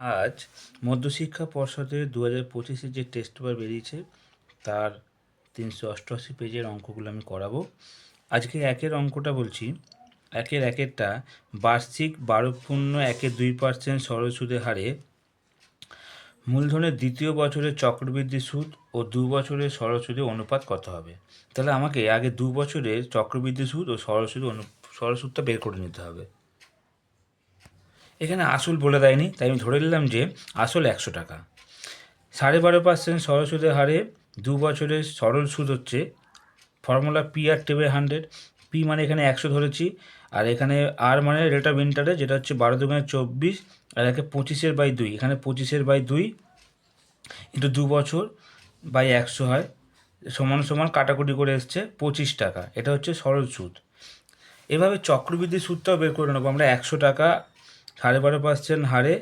আজ মধ্যশিক্ষা পর্ষদের দু হাজার পঁচিশে যে টেস্ট পেপার বেরিয়েছে, তার তিনশো অষ্টআশি পেজের অঙ্কগুলো আমি করাবো। আজকে একের অঙ্কটা বলছি, একের একেরটা বার্ষিক বারো পূর্ণ একের দুই পার্সেন্ট সরল সুদের হারে মূলধনের দ্বিতীয় বছরের চক্রবৃদ্ধি সুদ ও দু বছরের সরল সুদের অনুপাত কত হবে? তাহলে আমাকে আগে দু বছরের চক্রবৃদ্ধি সুদ ও সরল সুদের অনু, সরল সুদটা বের করে নিতে হবে। এখানে আসল বলে দেয়নি, তাই আমি ধরে নিলাম যে আসল একশো টাকা। সাড়ে বারো পার্সেন্ট সরল সুদের হারে দু বছরের সরল সুদ হচ্ছে, formula P R table hundred P মানে এখানে একশো ধরেছি, আর এখানে আর মানে রেট অফ ইন্টারে যেটা হচ্ছে বারো দুগুণে চব্বিশ, আর একে পঁচিশের বাই দুই। এখানে পঁচিশের বাই দুই ইন্টু দু বছর বাই একশো হয়, সমান সমান কাটাকুটি করে এসছে পঁচিশ টাকা। এটা হচ্ছে সরল সুদ। এভাবে চক্রবৃদ্ধি সুদটাও বের করে নেব, আমরা একশো টাকা সাড়ে বারো পার্সেন্ট হারে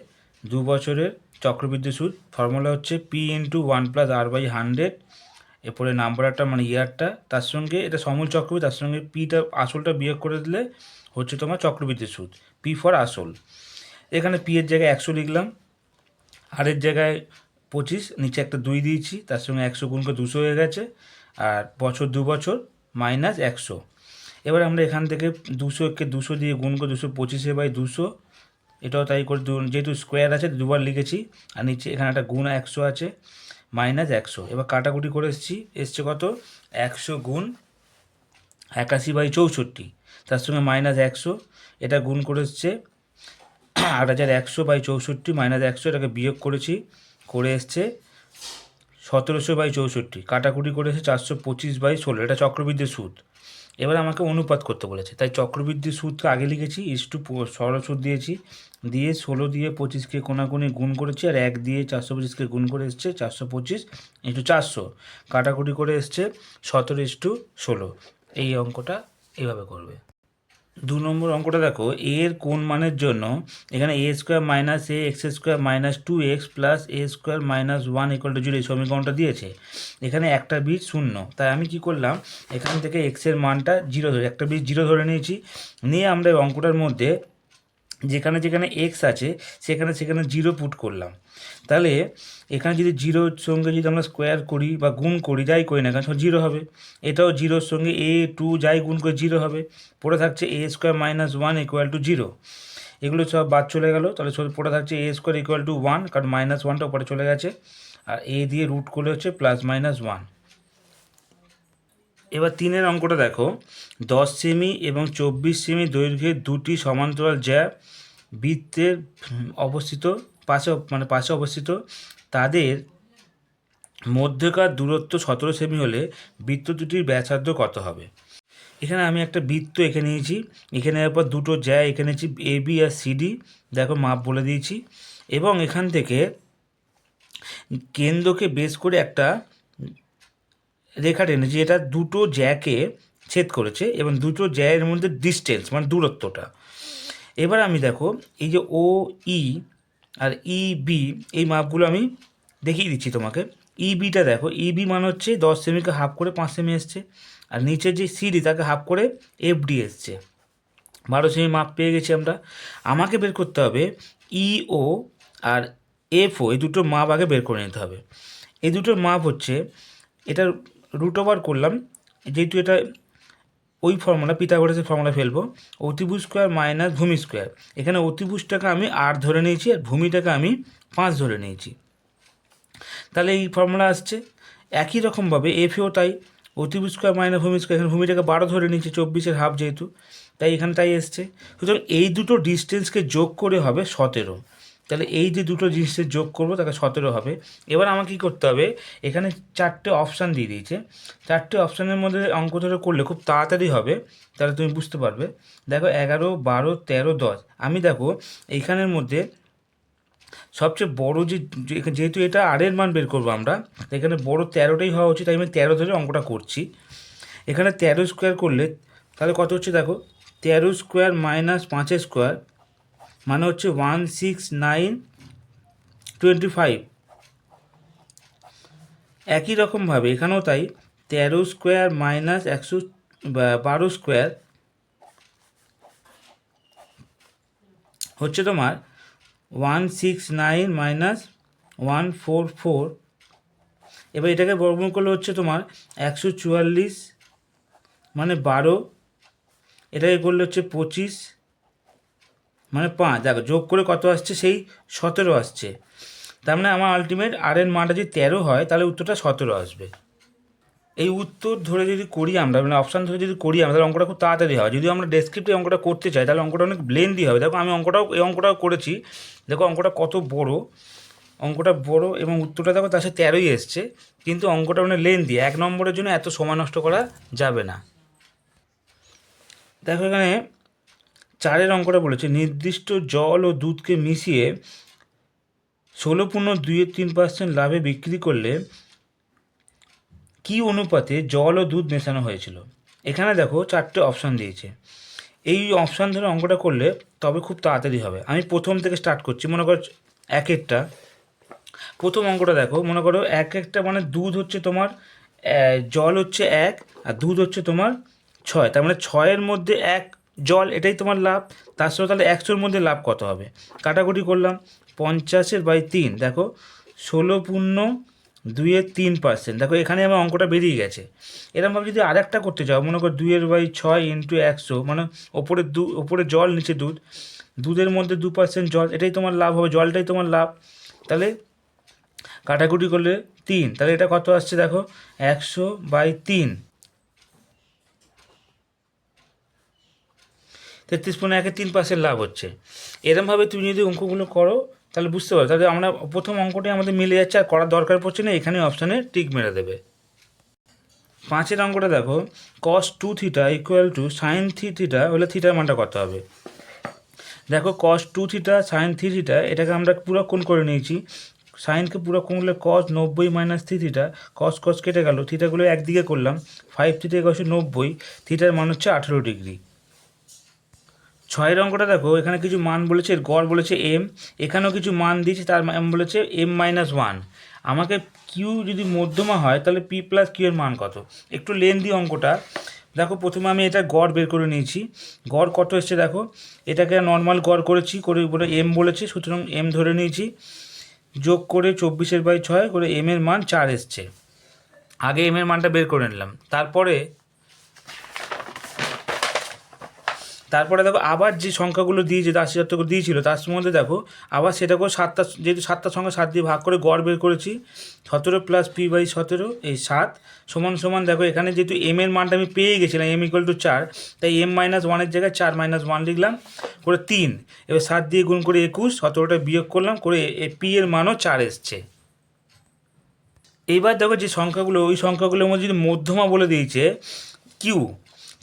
দু বছরের চক্রবৃদ্ধি সুদ। ফর্মুলা হচ্ছে P into one plus R by hundred এরপরে নাম্বারটা মানে ইয়ারটা তার সঙ্গে এটা সমূল চক্রবৃদ্ধি, তার সঙ্গে পিটা আসলটা বিয়োগ করে দিলে হচ্ছে তোমার চক্রবৃদ্ধি সুদ। পি ফর আসল। এখানে পি এর জায়গায় একশো লিখলাম। আরের জায়গায় পঁচিশ, নিচে একটা দুই দিয়েছি, তার সঙ্গে একশো গুণ করে দুশো হয়ে গেছে। আর বছর, দু বছর মাইনাস একশো। এবার আমরা এখান থেকে দুশো একে দুশো দিয়ে গুণ করে দুশো পঁচিশে বাই দুশো এটাও তাই করে যেহেতু স্কোয়ার আছে দুবার লিখেছি। আর নিচে এখানে একটা গুণ একশো আছে মাইনাস একশো। এবার কাটাকুটি করে এসেছি, এসছে কত? একশো গুণ একাশি বাই চৌষট্টি। তার সঙ্গে মাইনাস একশো, এটা গুণ করে এসছে আট হাজার একশো বাই চৌষট্টি মাইনাস একশো, এটাকে বিয়োগ করেছি, করে এসছে সতেরোশো বাই চৌষট্টি। কাটাকুটি করে এসে চারশো পঁচিশ বাই ষোলো। এটা চক্রবৃদ্ধি সুদ। এবার আমাকে অনুপাত করতে বলেছে। তাই চক্রবৃদ্ধি সুদকে আগে লিখেছি ইস্টু সরল সুদ দিয়েছি। দিয়ে ষোলো দিয়ে পঁচিশকে কোনাকুনি গুণ করেছি আর এক দিয়ে চারশো পঁচিশকে গুণ করে এসছে চারশো পঁচিশ ইন্টু চারশো। কাটাকুটি করে এসছে সতেরো ইস টু ষোলো। এই অঙ্কটা এইভাবে করবে। দু নম্বর অঙ্কটা দেখো, এর কোন মানের জন্য এখানে A square minus A X square minus two X plus A square minus one equal to zero এই সমীকরণটা দিয়েছে। এখানে একটা বীজ শূন্য। তাই আমি কি করলাম, এখান থেকে এক্সের মানটা জিরো ধরে, একটা বীজ জিরো ধরে নিয়েছি। নিয়ে আমরা এই অঙ্কটার মধ্যে যেখানে যেখানে এক্স আছে, সেখানে সেখানে জিরো পুট করলাম। তাহলে এখানে যদি জিরোর সঙ্গে যদি আমরা স্কোয়ার করি বা গুণ করি, যাই করি না কেন জিরো হবে। এটাও জিরোর সঙ্গে এ টু যাই গুণ করে জিরো হবে। পড়ে থাকছে A square minus one equal to zero এগুলো সব বাদ চলে গেল। তাহলে পড়ে থাকছে A square equal to one কারণ মাইনাস ওয়ানটা উপরে চলে গেছে। আর এ দিয়ে রুট করলে হচ্ছে প্লাস মাইনাস ওয়ান এবার তিনের অঙ্কটা দেখো। দশ সেমি এবং চব্বিশ সেমি দৈর্ঘ্যের দুটি সমান্তরাল জ্যা বৃত্তের অবস্থিত, পাশে মানে পাশে অবস্থিত। তাদের মধ্যেকার দূরত্ব সতেরো সেমি হলে বৃত্ত দুটির ব্যাসার্ধ কত হবে? এখানে আমি একটা বৃত্ত এঁকে নিয়েছি। এখানে এরপর দুটো জ্যা এঁকে নিয়েছি, এ, বি আর সিডি দেখো, মাপ বলে দিয়েছি। এবং এখান থেকে কেন্দ্রকে বেস করে একটা রেখা টেনেছি এটা দুটো জ্যাকে ছেদ করেছে এবং দুটো জ্যায়ের মধ্যে ডিস্টেন্স মানে দূরত্বটা। এবার আমি দেখো, এই যে ও ই আর ই বি এই মাপগুলো আমি দেখিয়ে দিচ্ছি তোমাকে। ই বিটা দেখো ই বি মানে হচ্ছে দশ সেমিকে হাফ করে পাঁচ সেমি এসছে, আর নিচের যে সিডি তাকে হাফ করে এফ ডি এসছে। বারো সেমি মাপ পেয়ে গেছি আমরা। আমাকে বের করতে হবে ই ও আর এফ ও এই দুটো মাপ আগে বের করে নিতে হবে। এই দুটোর মাপ হচ্ছে, এটার রুট ওভার করলাম, যেহেতু এটা ওই ফর্মুলা পিথাগোরাসের ফর্মুলা ফেলব, অতিভুজ স্কোয়ার মাইনাস ভূমি স্কোয়ার এখানে অতিভুজটাকে আমি আট ধরে নিয়েছি আর ভূমিটাকে আমি পাঁচ ধরে নিয়েছি। তাহলে এই ফর্মুলা আসছে। একই রকমভাবে এফেও তাই, অতিভুজ স্কোয়ার মাইনাস ভূমি স্কোয়ার এখানে ভূমিটাকে বারো ধরে নিয়েছি, চব্বিশের হাফ যেহেতু, তাই এখানে তাই এসছে। সুতরাং এই দুটো ডিস্টেন্সকে যোগ করে হবে সতেরো। তাহলে এই যে দুটো জিনিসের যোগ করব, তাকে সতেরো হবে। এবার আমাকে কী করতে হবে? এখানে চারটে অপশান দিয়ে দিয়েছে। চারটে অপশানের মধ্যে অঙ্ক ধরে করলে খুব তাড়াতাড়ি হবে, তাহলে তুমি বুঝতে পারবে। দেখো, এগারো, বারো, তেরো, দশ। আমি দেখো এইখানের মধ্যে সবচেয়ে বড় যে যেহেতু এটা আরের মান বের করব আমরা, এখানে বড় তেরোটাই হওয়া উচিত, তাই আমি তেরো ধরে অঙ্কটা করছি। এখানে তেরো স্কোয়ার করলে, তাহলে কত হচ্ছে দেখো? তেরো স্কোয়ার মাইনাস পাঁচের স্কোয়ার মানে হচ্ছে one six nine twenty five একই রকমভাবে এখানেও তাই, তেরো স্কোয়ার মাইনাস একশো বারো স্কোয়ার হচ্ছে তোমার one six nine minus one four four এবার এটাকে বর্গমূল করলে হচ্ছে তোমার একশো চুয়াল্লিশ মানে বারো। এটাকে করলে হচ্ছে পঁচিশ। মানে পাঁচ, দেখো, যোগ করে কত আসছে? সেই সতেরো আসছে। তার মানে আমার আলটিমেট আর এর মানটা যদি তেরো হয়, তাহলে উত্তরটা সতেরো আসবে। এই উত্তর ধরে যদি করি আমরা মানে অপশান ধরে যদি করি আমরা, তাহলে অঙ্কটা খুব তাড়াতাড়ি হয় যদি আমরা ডেসক্রিপ্টিভ অঙ্কটা করতে চাই, তাহলে অঙ্কটা অনেক ব্লেন্দি হবে। দেখো, আমি অঙ্কটাও, এই অঙ্কটাও করেছি। দেখো, অঙ্কটা কত বড়। অঙ্কটা বড় এবং উত্তরটা দেখো, তার সাথে তেরোই এসছে। কিন্তু অঙ্কটা মানে লেন্দি এক নম্বরের জন্য এত সময় নষ্ট করা যাবে না। দেখো এখানে চারের অঙ্কটা বলেছে, নির্দিষ্ট জল ও দুধকে মিশিয়ে ষোলো পূর্ণ দুইয়ের তিন পার্সেন্ট লাভে বিক্রি করলে কি অনুপাতে জল ও দুধ মেশানো হয়েছিল? এখানে দেখো চারটে অপশান দিয়েছে। এই অপশান ধরে অঙ্কটা করলে তবে খুব তাড়াতাড়ি হবে। আমি প্রথম থেকে স্টার্ট করছি, মনে করো এক একটা। প্রথম অঙ্কটা দেখো, মনে করো এক একটা মানে দুধ হচ্ছে তোমার জল হচ্ছে এক আর দুধ হচ্ছে তোমার ছয়। তার মানে ছয়ের মধ্যে এক জল এটাই তোমার লাভ। তার সাথে তাহলে একশোর মধ্যে লাভ কত হবে? কাটাকুটি করলাম, পঞ্চাশের বাই তিন, দেখো, ষোলো পূর্ণ দুইয়ের তিন পার্সেন্ট দেখো, এখানে আমার অঙ্কটা বেরিয়ে গেছে। এরকমভাবে যদি আর একটা করতে চাও মনে করো দুইয়ের বাই ছয় ইন্টু একশো মানে ওপরে দু, ওপরে জল, নিচে দুধ, দুধের মধ্যে দু পার্সেন্ট জল, এটাই তোমার লাভ হবে, জলটাই তোমার লাভ। তাহলে কাটাকুটি করলে তিন, তাহলে এটা কত আসছে দেখো, একশো বাই তিন। তেত্রিশ পনেরো একে তিন পার্সেন্ট লাভ হচ্ছে। এরমভাবে তুমি যদি অঙ্কগুলো করো, তাহলে বুঝতে পারো। তাহলে আমরা প্রথম অঙ্কটি আমাদের মিলে যাচ্ছে, আর করার দরকার পড়ছে না, এখানে অপশানে টিক মেরে দেবে। পাঁচের অঙ্কটা দেখো cos two theta equal to sine three theta হলে থিটার মানটা কত হবে? দেখো cos two theta sine three theta এটাকে আমরা পুরো কোণ করে নিয়েছি। সাইনকে পুরো করলে কস নব্বই মাইনাস থিটা কস কস কেটে গেল। থিটাগুলো একদিকে করলাম ফাইভ থিটা কষে নব্বই থিটার মান হচ্ছে আঠেরো ডিগ্রি ছয়ের অঙ্কটা দেখো, এখানে কিছু মান বলেছে গড় বলেছে এম এখানেও কিছু মান দিয়েছে, তার এম বলেছে এম মাইনাস ওয়ান আমাকে কিউ যদি মধ্যমা হয়, তাহলে পি প্লাস কিউ এর মান কত? একটু লেন্দি অঙ্কটা। দেখো, প্রথমে আমি এটা গড় বের করে নিয়েছি। গড় কত এসছে দেখো? এটাকে নর্মাল গড় করেছি, করে উপরে এম বলেছে, সুতরাং এম ধরে নিয়েছি। যোগ করে চব্বিশের বাই ছয়, করে এম এর মান চার এসছে। আগে এম এর মানটা বের করে নিলাম। তারপরে তারপরে দেখো আবার যে সংখ্যাগুলো দিয়েছে আশি হাজার টাকা দিয়েছিল, তার মধ্যে দেখো আবার সেটাকেও সাতটা, যেহেতু সাতটা সংখ্যা সাত দিয়ে ভাগ করে গড় বের করেছি, সতেরো প্লাস পি বাই সতেরো, এই সাত, সমান সমান দেখো এখানে যেহেতু এম এর মানটা আমি পেয়ে গেছিলাম এম ইকুয়াল টু চার, তাই এম মাইনাস ওয়ানের জায়গায় চার মাইনাস ওয়ান লিখলাম, করে তিন, এবার সাত দিয়ে গুণ করে একুশ, সতেরোটা বিয়োগ করলাম, করে পি এর মানও চার এসছে। এইবার দেখো যে সংখ্যাগুলো, ওই সংখ্যাগুলোর মধ্যে যদি মধ্যমা বলে দিয়েছে কিউ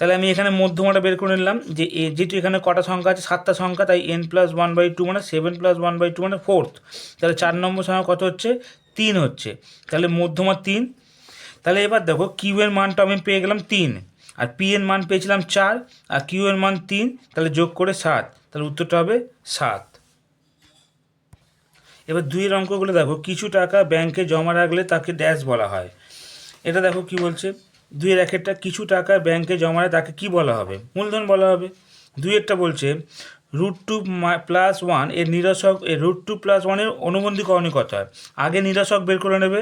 তাহলে আমি এখানে মধ্যমাটা বের করে নিলাম যে যেহেতু এখানে কটা সংখ্যা আছে, সাতটা সংখ্যা, তাই N plus one by two মানে seven plus one by two মানে ফোর্থ তাহলে চার নম্বর সংখ্যা কত হচ্ছে? তিন হচ্ছে। তাহলে মধ্যমা তিন। তাহলে এবার দেখো কিউ এর মানটা আমি পেয়ে গেলাম তিন। আর পি এর মান পেয়েছিলাম চার, আর কিউ এর মান তিন, তাহলে যোগ করে সাত। তাহলে উত্তরটা হবে সাত। এবার দুইয়ের অঙ্কগুলো দেখো, কিছু টাকা ব্যাংকে জমা রাখলে তাকে ড্যাশ বলা হয়। এটা দেখো কি বলছে? দুইয়ের একেরটা কিছু টাকা ব্যাংকে জমা রাখলে তাকে কি বলা হবে? মূলধন বলা হবে। দুইয়েরটা বলছে রুট টু প্লাস ওয়ানের নিরসক, এর রুট টু প্লাস ওয়ানের অনুবন্ধী করণীয় কত হয় আগে নিরসক বের করে নেবে।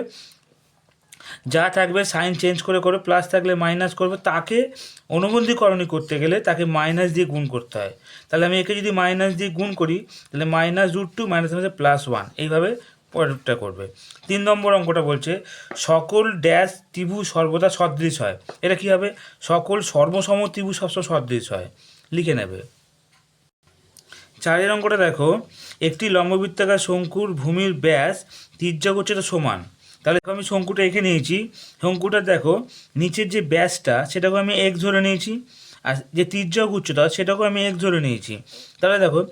যা থাকবে সাইন চেঞ্জ করে করে প্লাস থাকলে মাইনাস করবে। তাকে অনুবন্ধীকরণী করতে গেলে তাকে মাইনাস দিয়ে গুণ করতে হয়। তাহলে আমি একে যদি মাইনাস দিয়ে গুণ করি, তাহলে minus root two minus minus plus one এইভাবে পরেরটা করবে। তিন নম্বর অঙ্কটা বলছে, সকল ড্যাশ ত্রিভুজ সর্বদা সদৃশ হয়। এটা কী হবে? সকল সর্বসম ত্রিভুজ সবসময় সদৃশ হয়। লিখে নেবে। চারের অঙ্কটা দেখো, একটি লম্ববৃত্তাকার শঙ্কুর ভূমির ব্যাস তির্যক সমান। তাহলে আমি শঙ্কুটা এঁকে নিয়েছি। শঙ্কুটা দেখো, নিচের যে ব্যাসটা সেটাকে আমি এক ধরে নিয়েছি। আর যে তির্যক উচ্চতা সেটাকেও আমি এক ধরে নিয়েছি। তাহলে দেখো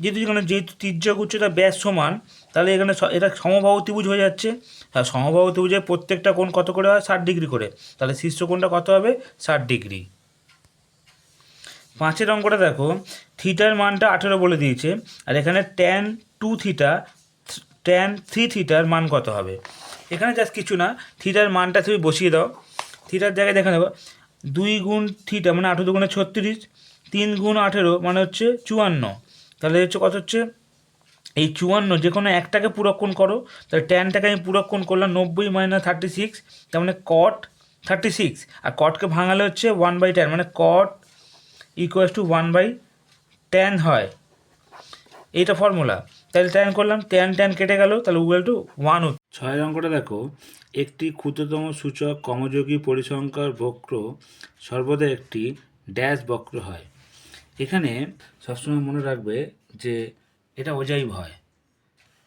যেহেতু এখানে যেহেতু তির্যক উচ্চতা ব্যাস সমান, তাহলে এখানে এটা সমবাহু ত্রিভুজ হয়ে যাচ্ছে। আর সমবাহু ত্রিভুজের প্রত্যেকটা কোণ কত করে হয়? ষাট ডিগ্রি করে। তাহলে শীর্ষ কোণটা কত হবে? ষাট ডিগ্রি। পাঁচের অঙ্কটা দেখো। থিটার মানটা আঠেরো বলে দিয়েছে। আর এখানে tan two theta tan three থিটার মান কত হবে? এখানে জাস্ট কিছু না, থিটার মানটা তুমি বসিয়ে দাও। থিটার জায়গায় দেখে নেব। দুই গুণ থিটা মানে আঠেরো গুণে ছত্রিশ, তিন গুণ আঠেরো মানে হচ্ছে চুয়ান্ন। তাহলে হচ্ছে কত হচ্ছে, এই চুয়ান্ন যে কোনো একটাকে পুরক্ষণ করো, তাহলে ট্যানটাকে আমি পুরক্ষণ করলাম নব্বই মাইনাস থার্টি সিক্স তার মানে কট থার্টি সিক্স আর কটকে ভাঙালে হচ্ছে ওয়ান বাই টেন মানে cot equals to one by ten হয়। এইটা ফর্মুলা তাহলে ট্যান করলাম ট্যান ট্যান কেটে গেল, তাহলে উগল টু ওয়ান ছয় অঙ্কটা দেখো, একটি ক্ষুদ্রতম সূচক কমযোগী পরিসংখ্যার বক্র সর্বদা একটি ড্যাশ বক্র হয়। এখানে সবসময় মনে রাখবে যে এটা ওজাইব হয়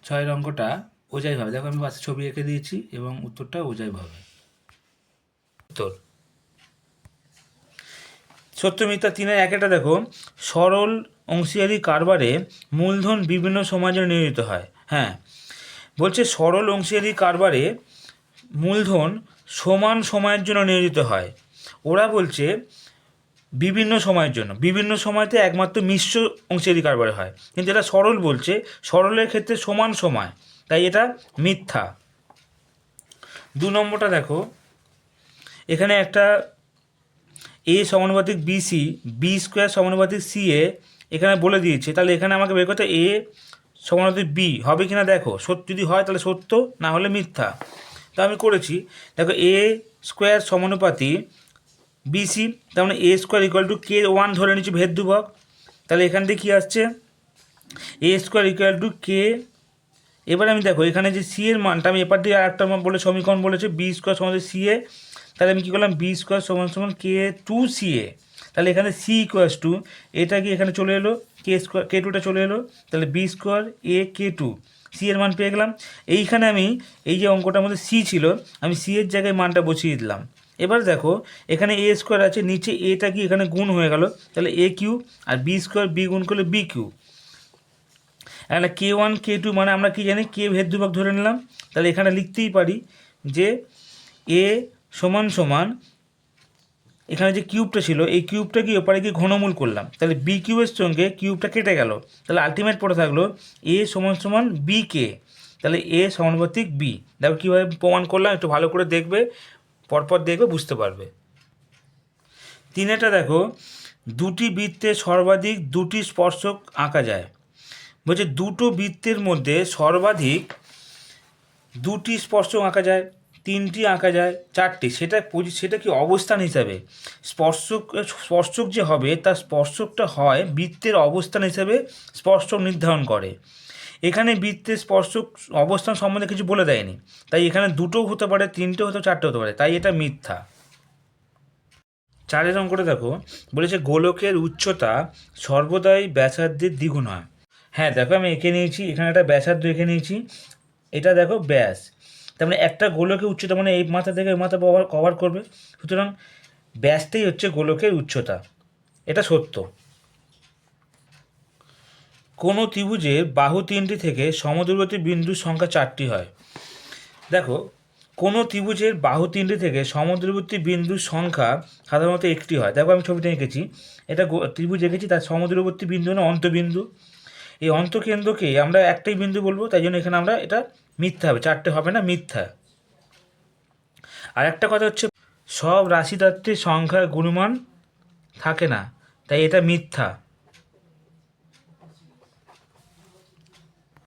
ছয়ের অঙ্কটা ওজাইব হবে দেখো আমি পাশে ছবি এঁকে দিয়েছি এবং উত্তরটা ওজাইব হবে উত্তর। সত্য মিথ্যা তিনের একটা দেখো। সরল অংশীদারি কারবারে মূলধন বিভিন্ন জন্য নিয়োজিত হয়। হ্যাঁ। বলছে সরল অংশীদারি কারবারে মূলধন সমান সময়ের জন্য নিয়োজিত হয়। ওরা বলছে বিভিন্ন সময়ের জন্য। বিভিন্ন সময়তে একমাত্র মিশ্র অংশীদারি কারবারে হয়। কিন্তু এটা সরল বলছে, সরলের ক্ষেত্রে সমান সময়। তাই এটা মিথ্যা। দু নম্বরটা দেখো। এখানে একটা এ সমানুপাতিক বিসি বি স্কোয়ার সমানুপাতিক সি এ এখানে বলে দিয়েছে। তাহলে এখানে আমাকে বের করতে এ সমানুপাতিক বি হবে কিনা দেখো। সত্য যদি হয় তাহলে সত্য, না হলে মিথ্যা। তা আমি করেছি। দেখো এ স্কোয়ার সমানুপাতি বিসি তার মানে A square equal to K one ধরে নিচ্ছি ভেদ দুভক তাহলে এখান থেকে কী আসছে? A square equal to K এবার আমি দেখো, এখানে যে সি এর মানটা, আমি এপার দিয়ে আরেকটা বলে, সমীকরণ বলেছে বি স্কোয়ার সমান সি এ তাহলে আমি কী করলাম? বি স্কোয়ার সমান সমান কে টু সি এ তাহলে এখানে সি ইকুয়াস টু এটা কি এখানে চলে এলো? কে স্কোয়ার কে টুটা চলে এলো। তাহলে B square A K two C এর মান পেয়ে গেলাম। এইখানে আমি, এই যে অঙ্কটার মধ্যে সি ছিল, আমি সি এর জায়গায় মানটা বসিয়ে দিলাম। এবার দেখো, এখানে এ স্কোয়ার আছে, নিচে এটা কি এখানে গুণ হয়ে গেল, তাহলে এ কিউ আর বি স্কোয়ার বি গুণ করলে বি কিউ এখানে কে ওয়ান কে টু মানে আমরা কি জানি কে ভেদ দুভাগ ধরে নিলাম, তাহলে এখানে লিখতেই পারি যে এ সমান সমান, এখানে যে কিউবটা ছিল, এই কিউবটা কি ওপারে গিয়ে ঘনমূল করলাম, তাহলে বি কিউবের সঙ্গে কিউবটা কেটে গেল, তাহলে আলটিমেট পড়ে থাকল এ সমান সমান বি কে তাহলে এ সমানুপাতিক বি দেখো কীভাবে প্রমাণ করলাম, একটু ভালো করে দেখবে পরপর দেখবে বুঝতে পারবে। তিনেটা দেখো, দুটি বৃত্তে সর্বাধিক দুটি স্পর্শক আঁকা যায়। বলছে দুটো বৃত্তের মধ্যে সর্বাধিক দুটি স্পর্শক আঁকা যায়, তিনটি আঁকা যায়, চারটি। সেটা সেটা কি অবস্থান হিসাবে? স্পর্শক স্পর্শক যে হবে, তার স্পর্শকটা হয় বৃত্তের অবস্থান হিসাবে স্পর্শক নির্ধারণ করে। এখানে বৃত্তের স্পর্শক অবস্থান সম্বন্ধে কিছু বলে দেয়নি। তাই এখানে দুটো হতে পারে, তিনটে হতে চারটে হতে পারে। তাই এটা মিথ্যা। চারের অঙ্কটা দেখো। বলেছে গোলকের উচ্চতা সর্বদাই ব্যাসার্ধের দ্বিগুণ হয়। হ্যাঁ দেখো আমি এঁকে নিয়েছি, এখানে একটা ব্যাসার্ধ এঁকে নিয়েছি। এটা দেখো ব্যাস। তার মানে একটা গোলকের উচ্চতা মানে এই মাথা থেকে এই মাথা কভার কভার করবে। সুতরাং ব্যাসটাই হচ্ছে গোলকের উচ্চতা। এটা সত্য। কোনো ত্রিভুজের বাহু তিনটি থেকে সমদূরবর্তী বিন্দুর সংখ্যা চারটি হয়। দেখো, কোনো ত্রিভুজের বাহু তিনটি থেকে সমদূরবর্তী বিন্দুর সংখ্যা সাধারণত একটি হয়। দেখো, আমি ছবিটা এঁকেছি। এটা ত্রিভুজ এঁকেছি, তার সমদূরবর্তী বিন্দু না অন্তবিন্দু। এই অন্তকেন্দ্রকে আমরা একটাই বিন্দু বলব, তাই জন্য এখানে আমরা এটা মিথ্যা হবে, চারটে হবে না, মিথ্যা। আর একটা কথা হচ্ছে, সব রাশিতত্ত্বের সংখ্যার গুণমান থাকে না, তাই এটা মিথ্যা।